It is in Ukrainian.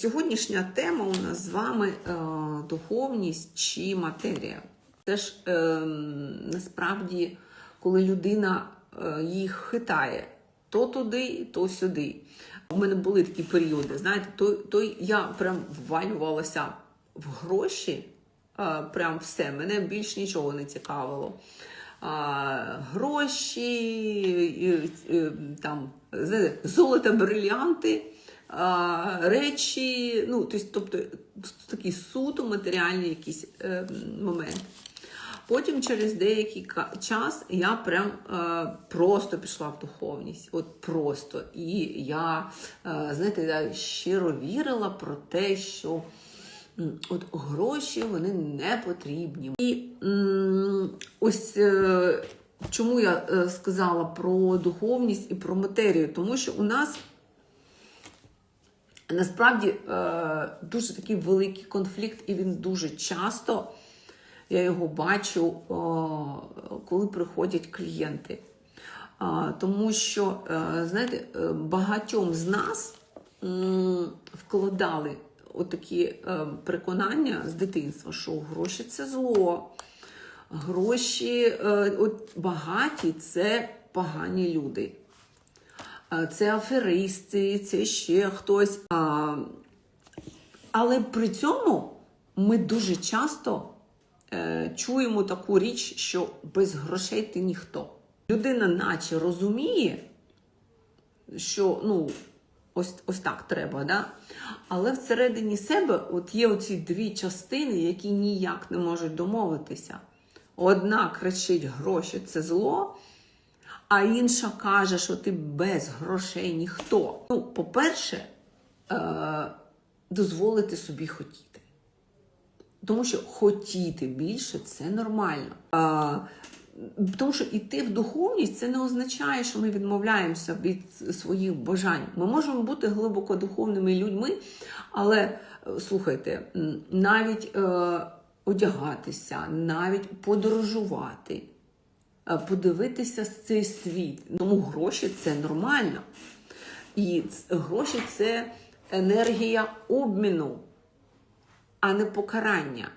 Сьогоднішня тема у нас з вами е, духовність чи матерія. Це ж е, насправді, коли людина е, їх хитає то туди, то сюди. У мене були такі періоди, знаєте, то, то я прям ввалювалася в гроші, е, прям все, мене більш нічого не цікавило. А, гроші, е, е, там, золото, брилянти, речі, ну, тобто, тобто такий суто матеріальний якийсь е, момент. Потім через деякий час я прям е, просто пішла в духовність. От просто. І я, е, знаєте, я щиро вірила про те, що от гроші вони не потрібні. І ось е, чому я е, сказала про духовність і про матерію, тому що у нас насправді е, дуже такий великий конфлікт, і він дуже часто. Я його бачу, коли приходять клієнти. Тому що, е, знаєте, е, багатьом з нас вкладали отакі е, переконання з дитинства, що гроші це зло, гроші, е, от багаті це погані люди. Це аферисти, це ще хтось. А, але при цьому ми дуже часто е, чуємо таку річ, що без грошей ти ніхто. Людина наче розуміє, що ну, ось, ось так треба, да? але всередині себе от є оці дві частини, які ніяк не можуть домовитися. Одна кричить гроші це зло, а інша каже, що ти без грошей ніхто. Ну, по-перше, е- дозволити собі хотіти. Тому що хотіти більше це нормально. А, тому що йти в духовність це не означає, що ми відмовляємося від своїх бажань. Ми можемо бути глибоко духовними людьми, але е, слухайте, навіть е, одягатися, навіть подорожувати, е, з цей світ. Тому гроші це нормально. І гроші це енергія обміну а не покарання.